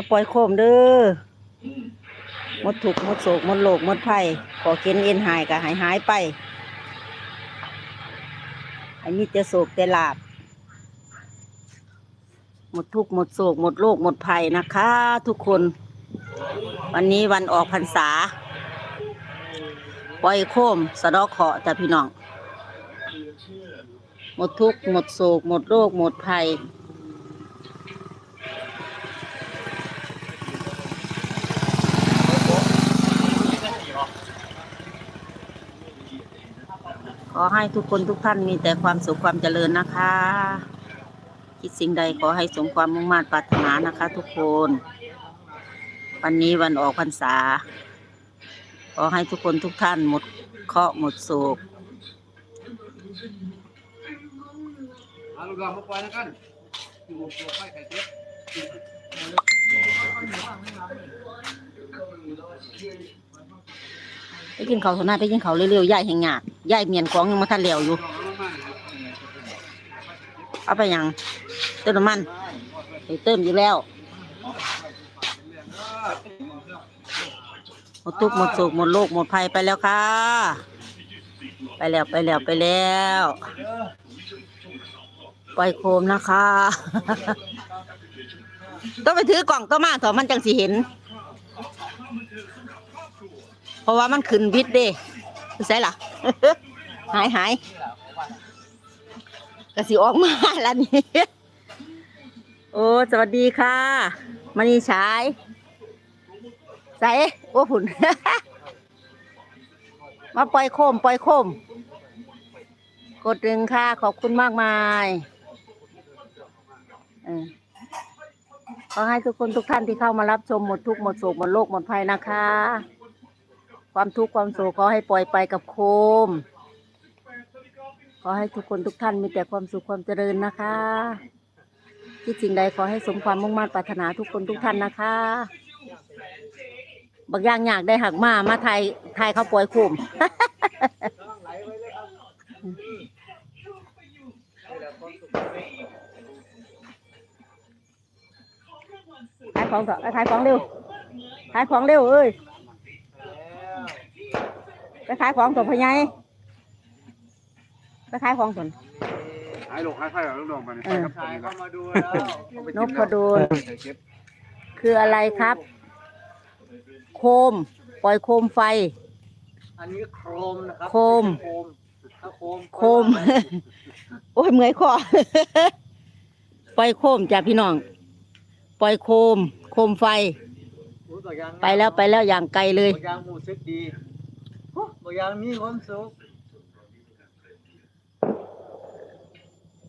มาปล่อยโคมเด้อหมดถูกหมดโศกหมดโลกหมดภัยขอเข็นเอ็นหายก็หายหายไปอันนี้จะโศกแต่ลาบ หมดทุกข์หมดโศกหมดโลกหมดภัยนะคะ ทุกคน วันนี้วันออกพรรษา ปล่อยโคม สะเดอกเคาะจ้ะพี่น้อง หมดทุกข์หมดโศกหมดโรคหมดภัย อให้ทุกคนทุกท่านมีแต่ความสุขความเจริญนะคะ คิดสิ่งใดขอให้สมความมุ่งมั่นปรารถนานะคะ ทุกคน วันนี้วันออกพรรษา ขอให้ทุกคนทุกท่านหมดเคราะห์หมดโศก เอาลูกดอกมาปล่อยแล้วกันอยู่บนตัวไฟไข่เจ็บไปกินเขาวเถอะหน้าไปกินเขาวเร็วๆย่ายแห่งหยาด ย่ายเมียนของยังมาทันเหลวอยู่ เอาไปยังเติมน้ำมันเติมอยู่แล้วหมดทุกหมดโศกหมดโลกหมดภัยไปแล้วค่ะ ไปแล้วไปแล้วไปแล้วปล่อยโคมนะคะ ต้องไปถือกล่องต้องมาถอมันจังสิเห็น เพราะว่ามันขึ้นวิดเด้ ใช่ล่ะ หายหายกระสิออกมาแล้วนี่โอ้ สวัสดีค่ะมณีฉายใส่โอ้ผุนมาปล่อยโคม ปล่อยโคม กดหนึ่งค่ะ ขอบคุณมากมายเออขอให้ทุกคนทุกท่านที่เข้ามารับชมหมดทุกหมดโศกหมดโลกหมดภัยนะคะ ความทุกข์ความโศกขอให้ปล่อยไปกับโคม ขอให้ทุกคนทุกท่านมีแต่ความสุขความเจริญนะคะคิดสิ่งใดขอให้สมความมุ่งมั่นปรารถนาทุกคนทุกท่านนะคะบางอย่างอยากได้หักมามาไทยไทยเขาปล่อยโคมขายของเถอะขายของเร็วขายของเร็วเอ้ย ไปขายของตัวพญายไปขายของตนหายลูกหายไข่เอาลูกดอกมาเนี่ยเออกับชายนี่เข้าละมาดูแล้วเอาไปนกิพแล้วดลไข่เจ็บคืออะไรครับ โคม ปล่อยโคมไฟ อันนี้โครมนะครับโคมไใช่โคมถ้าโคมโคม โอ้ยเมื่อยคอปล่อยโคมจ้ะพี่น้อง ปล่อยโคม โคมไฟรู้ตัวอย่างไปแล้วไปแล้วอย่างไกลเลย กดีตัวอย่างมีความสุข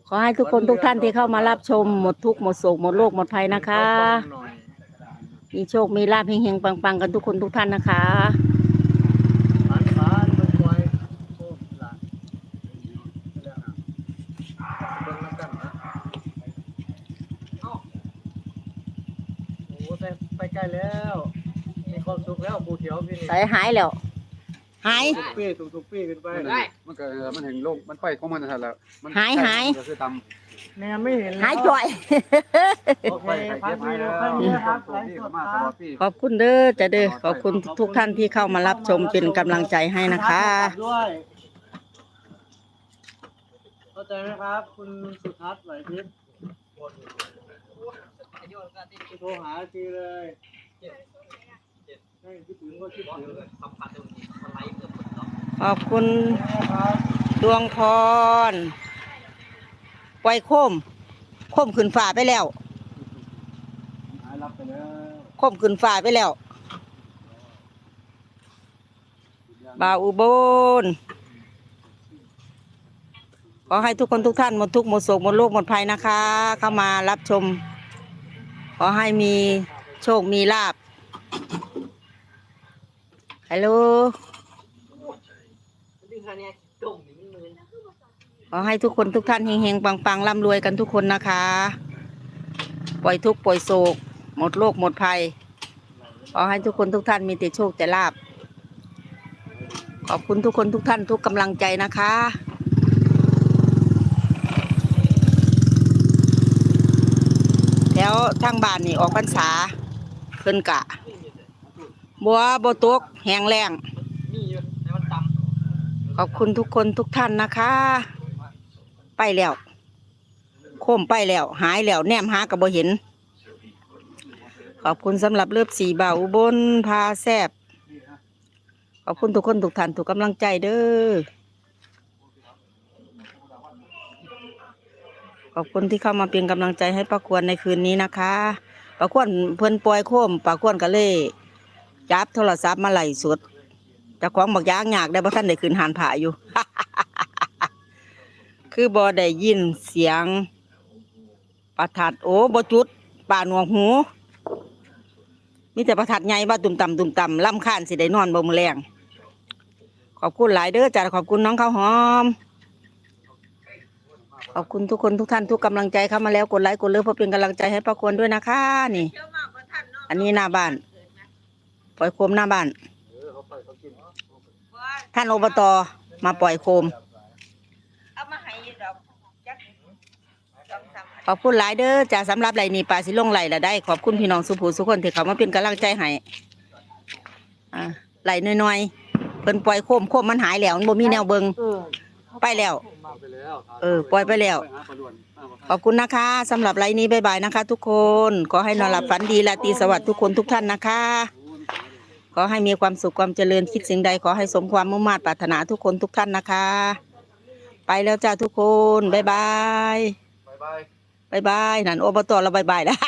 ขอให้ทุกคนทุกท่านที่เข้ามารับชมหมดทุกข์หมดโศกหมดโรคหมดภัยนะคะฟังหน่อยมีโชคมีลาภเฮงๆปังๆ กันทุกคนทุกท่านนะคะฝันฝันมันปล่อยโคมหลังแล้วนะเบิ่งน้ำกันนะเอ้าโอ้ไปไปใกล้แล้ว มีความสุขแล้วปูเขียวพี่นี่ สายหายแล้ว หาย ทุกปีทุกทุกปีขึ้นไปมันก็มันเห็นโลกมันไปของมันนั่นแหละมัหายหาย ก็คือตแม่ไม่เห็นแล้วหายจ่อย โอำเคไฟไข่พัเจ็กบดีหายแล้แล้ววครับนี่นะครับไลที่ฟ์สดมาคตรัลอบ ดปี ขอบคุณเด้อจะเด้อขอบคุณทุกท่านที่เข้ามารับชมเป็นกำลังใจให้นะคะ ด้วยเข้าใจไหมครับ คุณสุทัศน์ไหวพริบโทรหาทีเลยให้คิดถึงก็คิดถึง ขอบคุณดวงพรปล่อยโคม โคมขึ้นฟ้าไปแล้วโคมขึ้นฟ้าไปแล้วบาวอุบลขอให้ทุกคนทุกท่านหมดทุกหมดโศกหมดโรคหมดภัยนะคะ เข้ามารับชม ขอให้มีโชคมีลาบฮัลโหล ขอให้ทุกคนทุกท่านเฮงๆปังๆร่ำรวยกันทุกคนนะคะ ปล่อยทุกข์ปล่อยโศก หมดโรคหมดภัย ขอให้ทุกคนทุกท่านมีแต่โชคแต่ลาบ ขอบคุณทุกคนทุกท่านทุกกำลังใจนะคะแล้วทางบ้านนี่ออกพรรษาเพิ่นกะ บัวบ่ตกแหงแรง ขอบคุณทุกคนทุกท่านนะคะ ไปแล้วโคมไปแล้ว หายแล้ว แนมหากับบ่เห็น ขอบคุณสำหรับเลือบสีเบาบนพาแซบขอบคุณทุกคนทุกท่านทุกกำลังใจเด้อขอบคุณที่เข้ามาเป็นกำลังใจให้ป้าควรในคืนนี้นะคะป้าควรเพิ่นปล่อยโคมป้าควรก็เลยจับโทรศัพท์มาไล่สด จะของบักยางยากได้บ่ท่านได้ขึ้นหานผาอยู่ คือบ่ได้ยินเสียง ประทัดโอ้บ่จุดป่าหนวกหูมีแต่ประทัดใหญ่ว่าตุ่มต่ำตุ่มต่ำล่ำค้านสิได้นอนบ่มือแรงขอบคุณหลายเด้อจ้าขอบคุณน้องข้าวหอม ขอบคุณทุกคนทุกท่านทุกกำลังใจเข้ามาแล้วกดไลค์กดเลิฟเพื่อเป็นกำลังใจให้ป้าควรด้วยนะคะ นี่ อันนี้หน้าบ้านปล่อยโคมหน้าบ้านำเออเขาไปเขากิน ท่านอบตมาปล่อยโคม เอามาให้ดอกจักสองสามขอบคุณหลายเด้อจ้าสำหรับไหลนี่ปลาสิลงไหลละได้ ขอบคุณพี่น้องสุภูสุคนที่เขามาเป็นกำลังใจให้อ่าไหลน้อยๆเพิ่นปล่อยโคมโคมมันหายแล้วมันบ่มีแนวเบิงเออไปแล้ว มาไปแล้วเออปล่อยไปแล้วไปหาปลาด่วนมาบ่ขอบคุณนะคะสำหรับไลน์นี้บ๊ายบายนะคะ ทุกคน ขอให้นอนหลับฝันดีราตรีสวัสดิ์ทุกคนทุกท่านนะคะข อให้มีความสุขความเจริญคิดสิ่งใดขอให้สมความมุ่งมั่นปรารถนาทุกคนทุกท่านนะคะ ไปแล้วจ้าทุกคนบ๊ายบายบายบายบายบายนั่นโอบตเราบายบายแล้ว